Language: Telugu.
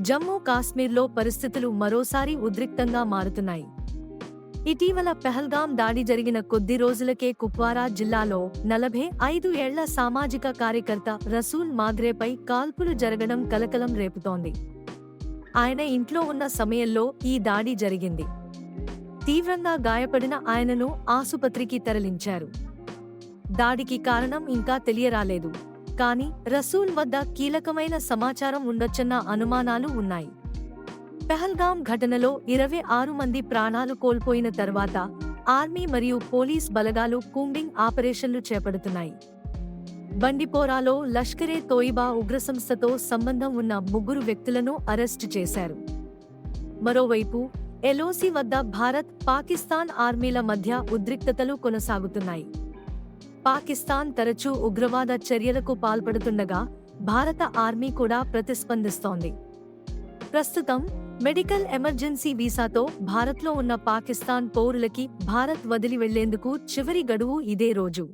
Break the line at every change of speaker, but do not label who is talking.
జమ్మూ కాశ్మీర్లో పరిస్థితులు మరోసారి ఉద్రిక్తంగా మారుతున్నాయి. ఇటీవల పెహల్గాం దాడి జరిగిన కొద్ది రోజులకే కుప్వారా జిల్లాలో నలభై ఐదు ఏళ్ళ సామాజిక కార్యకర్త రసూల్ మాగ్రేపై కాల్పులు జరగడం కలకలం రేపుతోంది. ఆయన ఇంట్లో ఉన్న సమయంలో ఈ దాడి జరిగింది. తీవ్రంగా గాయపడిన ఆయనను ఆసుపత్రికి తరలించారు. దాడికి కారణం ఇంకా తెలియరాలేదు. కానీ రసూల్ వద్ద కీలకమైన సమాచారం ఉండొచ్చన్న అనుమానాలు ఉన్నాయి. పెహల్గాం ఘటనలో ఇరవై ఆరు మంది ప్రాణాలు కోల్పోయిన తర్వాత ఆర్మీ మరియు పోలీస్ బలగాలు కూంబింగ్ ఆపరేషన్లు చేపడుతున్నాయి. బండిపోరాలో లష్కరే తోయిబా ఉగ్రసంస్థతో సంబంధం ఉన్న ముగ్గురు వ్యక్తులను అరెస్టు చేశారు. మరోవైపు ఎలోసి వద్ద భారత్ పాకిస్తాన్ ఆర్మీల మధ్య ఉద్రిక్తతలు కొనసాగుతున్నాయి. పాకిస్తాన్ తరచూ ఉగ్రవాద చర్యలకు పాల్పడుతుండగా భారత ఆర్మీ కూడా ప్రతిస్పందిస్తోంది. ప్రస్తుతం మెడికల్ ఎమర్జెన్సీ వీసాతో భారత్లో ఉన్న పాకిస్తాన్ పౌరులకి భారత్ వదిలి వెళ్ళేందుకు చివరి గడువు ఇదే రోజు.